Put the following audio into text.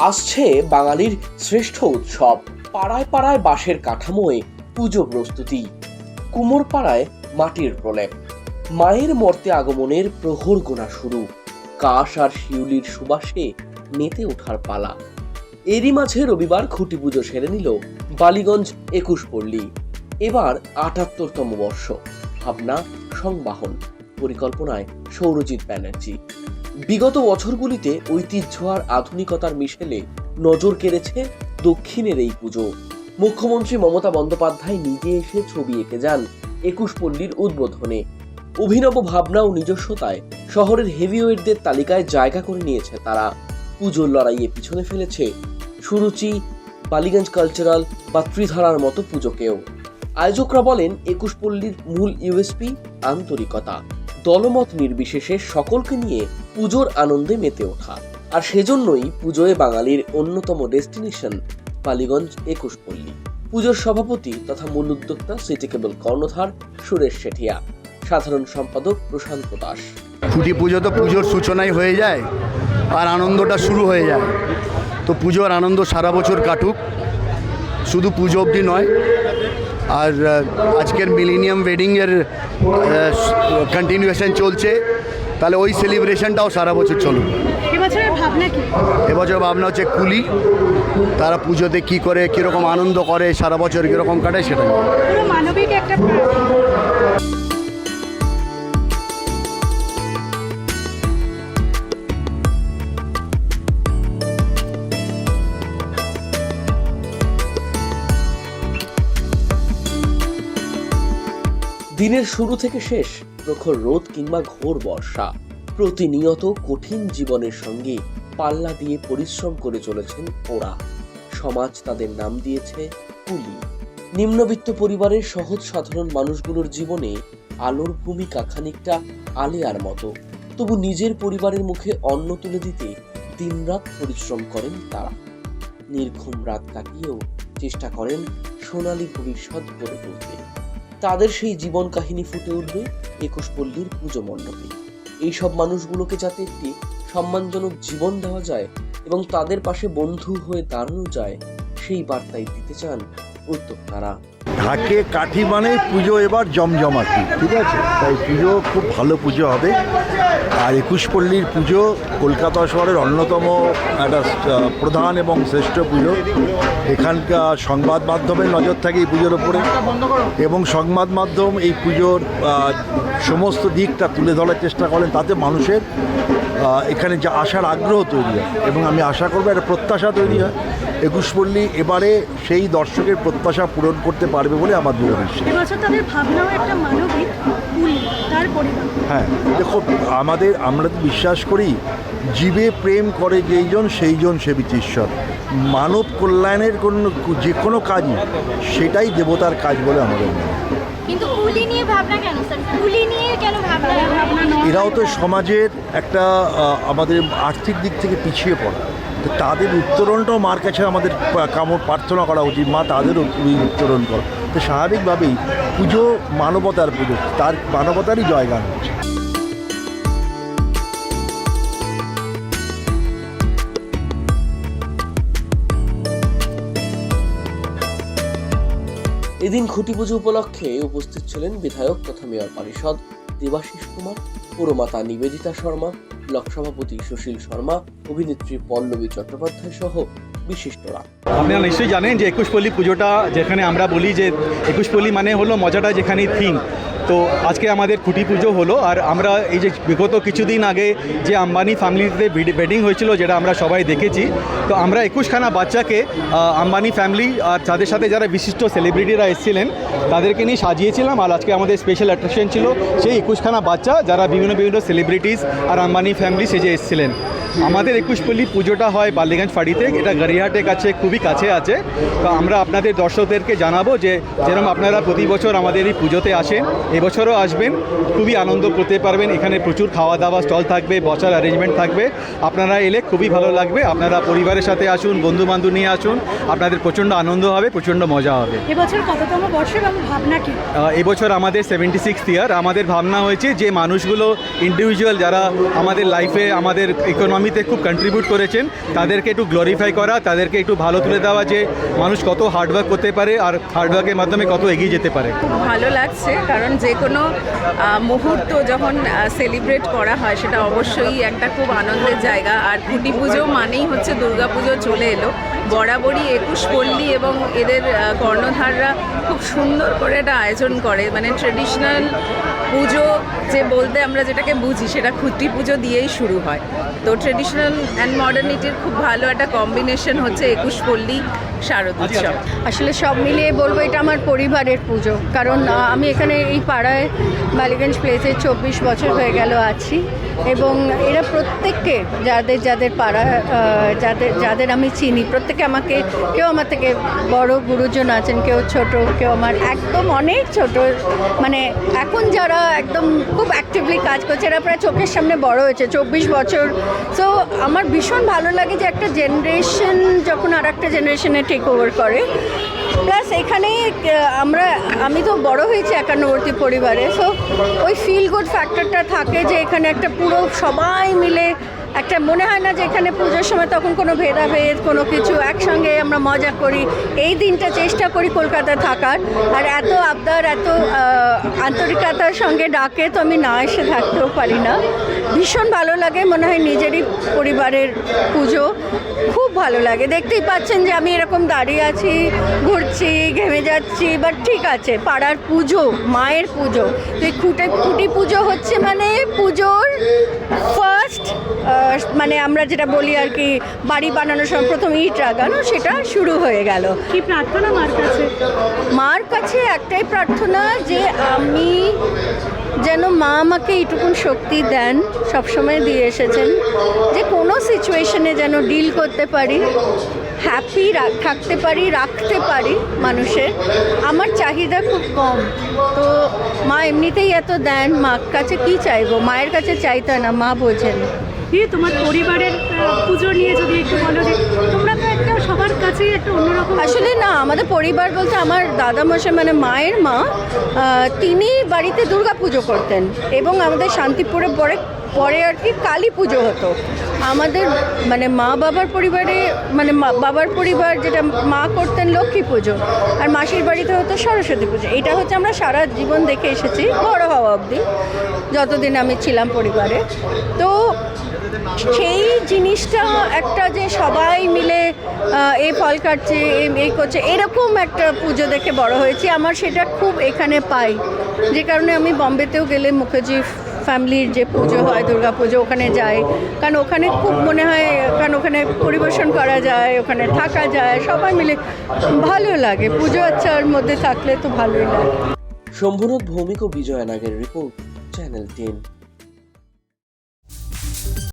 আসছে বাঙালির শ্রেষ্ঠ উৎসব। পাড়ায় পাড়ায় বাঁশের কাঠামোয় পুজো প্রস্তুতি। কুমোর পাড়ায় মাটির প্রলেপ। মায়ের মর্তে আগমনের প্রহর গোনা শুরু। কাশ আর শিউলির সুবাসে মেতে ওঠার পালা। এরই মাঝে রবিবার খুঁটি পুজো সেরে নিল বালিগঞ্জ একুশ পল্লী। এবার আটাত্তরতম বর্ষ। ভাবনা, সংবাহন। পরিকল্পনায় সৌরজিৎ ব্যানার্জি। বিগত বছরগুলিতে ঐতিহ্য আর আধুনিকতার মিশেলে নজর কেড়েছে দক্ষিণের এই পুজো। মুখ্যমন্ত্রী মমতা বন্দ্যোপাধ্যায় নিজে এসে ছবি এঁকে যান একুশ পল্লীর উদ্বোধনে। অভিনব ভাবনা ও নিজস্বতায় শহরের হেভিওয়েটদের তালিকায় জায়গা করে নিয়েছে তারা। পুজোর লড়াইয়ে পিছনে ফেলেছে সুরুচি, বালিগঞ্জ কালচারাল বা ত্রিধারার মতো পুজোকেও। আয়োজকরা বলেন, একুশ পল্লীর মূল ইউএসপি আন্তরিকতা। দলমত নির্বিশেষে সকলকে নিয়ে পুজোর আনন্দে মেতে ওঠা। আর সেজন্যই পুজোয় বাঙালির অন্যতম ডেস্টিনেশন পালিগঞ্জ একুশ পল্লী। পুজোর সভাপতি তথা মূল উদ্যোক্তা সিটি কেবল কর্ণধার সুরেশ শেঠিয়া। সাধারণ সম্পাদক প্রশান্ত দাস। খুঁটি পুজো তো পুজোর সূচনাই হয়ে যায় আর আনন্দটা শুরু হয়ে যায়। তো পুজোর আনন্দ সারা বছর কাটুক। শুধু পুজো অবধি নয় আর আজকের মিলিনিয়াম ওয়েডিংয়ের কন্টিনিউয়েশন চলছে। তাহলে ওই সেলিব্রেশনটাও সারা বছর চলুক। এবছর ভাবনা হচ্ছে কুলি। তারা পুজোতে কি করে কীরকম আনন্দ করে সারা বছর কীরকম কাটায় সেটা মানবিক একটা দিনের শুরু থেকে শেষ, প্রখর রোদ কিংবা ঘোর বর্ষা, প্রতিনিয়ত কঠিন জীবনের সঙ্গে পাল্লা দিয়ে পরিশ্রম করে চলেছেন ওরা। সমাজ তাদের নাম দিয়েছে কুলি। নিম্নবিত্ত পরিবারের সহজ সাধারণ মানুষগুলোর জীবনে আলোর ভূমিকা খানিকটা আলেয়ার মতো। তবু নিজের পরিবারের মুখে অন্ন তুলে দিতে দিনরাত পরিশ্রম করেন তারা। নির্ঘুম রাত কাটিয়েও চেষ্টা করেন সোনালী ভবিষ্যৎ গড়ে তুলতে। তাদের সেই জীবন কাহিনী ফুটে উঠবে একুশ পল্লীর পুজো মণ্ডপে। এইসব মানুষগুলোকে যাতে একটি সম্মানজনক জীবন দেওয়া যায় এবং তাদের পাশে বন্ধু হয়ে দাঁড়ানো যায়, সেই বার্তাই দিতে চান উদ্যোক্তারা। ঢাকে কাঠি মানে পুজো এবার জমজমাটি, ঠিক আছে? তাই পুজো খুব ভালো পুজো হবে। আর একুশ পল্লীর পুজো কলকাতা শহরের অন্যতম একটা প্রধান এবং শ্রেষ্ঠ পুজো। এখানকার সংবাদ মাধ্যমের নজর থাকে এই পুজোর ওপরে এবং সংবাদ মাধ্যম এই পুজোর সমস্ত দিকটা তুলে ধরার চেষ্টা করেন, তাতে মানুষের এখানে যে আসার আগ্রহ তৈরি হয় এবং আমি আশা করব একটা প্রত্যাশা তৈরি হয়। একুশ পল্লী এবারে সেই দর্শকের প্রত্যাশা পূরণ করতে পারবে বলে আমার দৃঢ় বিশ্বাস। এবছর তাদের ভাবনাও একটা মানবিক কুলি তার পরিবার। হ্যাঁ দেখো আমাদের আমরা তো বিশ্বাস করি জীবে প্রেম করে যেইজন সেইজন সেবিত ঈশ্বর মানব কল্যাণের কোনো যে কোনো কাজই সেটাই দেবতার কাজ বলে আমাদের মনে হয়। কিন্তু কুলি নিয়ে ভাবনা কেন স্যার কুলি নিয়ে কেন ভাবনা? ভাবনা এরাও তো সমাজের একটা আমাদের আর্থিক দিক থেকে পিছিয়ে পড়া। তো তাদের উত্তরণটাও মার কাছে আমাদের কামড় প্রার্থনা করা উচিত। মা তাদেরও তুমি উত্তরণ করো। তো স্বাভাবিকভাবেই পুজো মানবতার পুজো, তার মানবতারই জয়গান হচ্ছে। এদিন খুঁটি পুজো উপলক্ষে উপস্থিত ছিলেন বিধায়ক তথা মেয়র পরিষদ দেবাশিস কুমার পুরমাতা নিবেদিতা শর্মা ব্লক সভাপতি সুশীল শর্মা, অভিনেত্রী পল্লবী চট্টোপাধ্যায় সহ বিশিষ্টরা। আপনারা নিশ্চয়ই জানেন যে একুশপল্লী পুজোটা যেখানে আমরা বলি যে একুশপল্লী মানে হলো মজাটা যেখানে থিম। তো আজকে আমাদের খুঁটি পুজো হলো, আর আমরা এই যে বিগত কিছুদিন আগে যে আম্বানি ফ্যামিলিতে বেডিং হয়েছিল, যেটা আমরা সবাই দেখেছি, তো আমরা একুশখানা বাচ্চাকে আম্বানি ফ্যামিলি আর তাদের সাথে যারা বিশিষ্ট সেলিব্রিটিরা এসেছিলেন, তাদেরকে নিয়ে সাজিয়েছিলাম, আর আজকে আমাদের স্পেশাল অ্যাট্রাকশন ছিল সেই একুশখানা বাচ্চা, যারা বিভিন্ন বিভিন্ন সেলিব্রিটিস আর আম্বানি ফ্যামিলি সেজে এসেছিলেন। আমাদের একুশপল্লী পুজোটা হয় বালিগঞ্জ ফাড়িতে এটা গড়িয়াহাটের কাছে খুবই কাছে আছে। তো আমরা আপনাদের দর্শকদেরকে জানাব যে যেরকম আপনারা প্রতি বছর আমাদের এই পুজোতে আসেন এবছরও আসবেন খুবই আনন্দ করতে পারবেন এখানে প্রচুর খাওয়া দাওয়া স্টল থাকবে বসার অ্যারেঞ্জমেন্ট থাকবে। আপনারা এলে খুবই ভালো লাগবে আপনারা পরিবারের সাথে আসুন বন্ধু বান্ধব নিয়ে আসুন আপনাদের প্রচণ্ড আনন্দ হবে প্রচণ্ড মজা হবে। এবছর কততম বর্ষ এবং ভাবনা কি? এবছর আমাদের সেভেন্টি সিক্স ইয়ার আমাদের ভাবনা হয়েছে যে মানুষগুলো ইন্ডিভিজুয়াল যারা আমাদের লাইফে আমাদের ইকোনমি ইকোনমিতে খুব কন্ট্রিবিউট করেছেন। তাদেরকে একটু গ্লোরিফাই করা, তাদেরকে একটু ভালো তুলে দেওয়া যে মানুষ কত হার্ডওয়ার্ক করতে পারে আর হার্ডওয়ার্কের মাধ্যমে কত এগিয়ে যেতে পারে। ভালো লাগছে, কারণ যে কোনো মুহূর্ত যখন সেলিব্রেট করা হয়, সেটা অবশ্যই একটা খুব আনন্দের জায়গা। আর খুঁটি পুজো মানেই হচ্ছে দুর্গাপুজো চলে এলো। বরাবরই একুশ পল্লী এবং এদের কর্ণধাররা খুব সুন্দর করে এটা আয়োজন করে। মানে ট্রেডিশনাল পুজো যে বলতে আমরা যেটাকে বুঝি, সেটা খুঁটি পুজো দিয়েই শুরু হয়। তো ট্রেডিশনাল অ্যান্ড মডার্নিটির খুব ভালো একটা কম্বিনেশন হচ্ছে একুশ পল্লী। শারদ উৎসব। আসলে সব মিলিয়ে বলব এটা আমার পরিবারের পুজো। কারণ আমি এখানে এই পাড়ায় বালিগঞ্জ প্লেসে চব্বিশ বছর হয়ে গেল আছি। এবং এরা প্রত্যেককে যাদের যাদের পাড়া যাদের যাদের আমি চিনি প্রত্যেকে আমাকে কেউ আমার থেকে বড় গুরুজন আছেন কেউ ছোট কেউ আমার একদম অনেক ছোট। মানে এখন যারা একদম খুব অ্যাক্টিভলি কাজ করছে এরা প্রায় চোখের সামনে বড় হয়েছে চব্বিশ বছর। সো আমার ভীষণ ভালো লাগে যে একটা জেনারেশন যখন আর একটা জেনারেশনে টেক ওভার করে। প্লাস এখানে আমরা, আমি তো বড় হয়েছি একান্নবর্তী পরিবারে সো ওই ফিল গুড ফ্যাক্টরটা থাকে যে এখানে একটা পুরো সবাই মিলে একটা, মনে হয় না যে এখানে পুজোর সময় তখন কোনো ভেদাভেদ, কোনো কিছু, একসঙ্গে আমরা মজা করি। এই দিনটা চেষ্টা করি কলকাতায় থাকার। আর এত আবদার, এত আন্তরিকতার সঙ্গে ডাকে তো আমি না এসে থাকতেও পারি না। ভীষণ ভালো লাগে মনে হয় নিজেরই পরিবারের পুজো। খুব ভালো লাগে। দেখতেই পাচ্ছেন যে আমি এরকম দাঁড়িয়ে আছি ঘুরছি ঘেমে যাচ্ছি বাট ঠিক আছে পাড়ার পুজো মায়ের পুজো। তো এই খুঁটে খুঁটি পুজো হচ্ছে মানে পুজোর ফার্স্ট মানে আমরা যেটা বলি আর কি বাড়ি বানানোর সময় প্রথম ইট লাগানো সেটা শুরু হয়ে গেল। কি প্রার্থনা মার কাছে? মার কাছে একটাই প্রার্থনা যে আমি যেন মা আমাকে এইটুকুন শক্তি দেন, সবসময় দিয়ে এসেছেন, যে কোনো সিচুয়েশনে যেন ডিল করতে পারি হ্যাপি থাকতে পারি, রাখতে পারি মানুষের, আমার চাহিদা খুব কম। তো মা এমনিতেই এত দেন মার কাছে কি চাইব? মায়ের কাছে চাইতে না, মা বোঝেন। দিয়ে তোমার পরিবারের পুজো নিয়ে যদি একটু বলো সবার কাছেই একটা অন্যরকম আসলে না, আমাদের পরিবার বলতে আমার দাদা মশাই মানে মায়ের মা তিনি বাড়িতে দুর্গা পুজো করতেন এবং আমাদের শান্তিপুরে পরে পরে আর কি কালী পুজো হতো। আমাদের মানে মা বাবার পরিবারে মানে বাবার পরিবার যেটা মা করতেন লক্ষ্মী পুজো, আর মাসির বাড়িতে হতো সরস্বতী পুজো। এটা হচ্ছে আমরা সারা জীবন দেখে এসেছি, বড় হওয়া অবধি, যতদিন আমি ছিলাম পরিবারে। তো সেই জিনিসটা একটা যে সবাই মিলে এই ফল কাটছে, এ- এই করছে, এরকম একটা পুজো দেখে বড় হয়েছি। আমার সেটা খুব এখানে পাই। যে কারণে আমি বম্বেতেও গেলে মুখার্জি ফ্যামিলির যে পুজো হয় দুর্গা পুজো ওখানে যায়। কারণ ওখানে খুব মনে হয়, কারণ ওখানে পরিবেশন করা যায়, ওখানে থাকা যায়, সবাই মিলে ভালো লাগে। পুজো আচ্ছার মধ্যে থাকলে তো ভালোই লাগে। শম্ভুনাথ ভৌমিক ও বিজয় নাগের রিপোর্ট, চ্যানেল টেন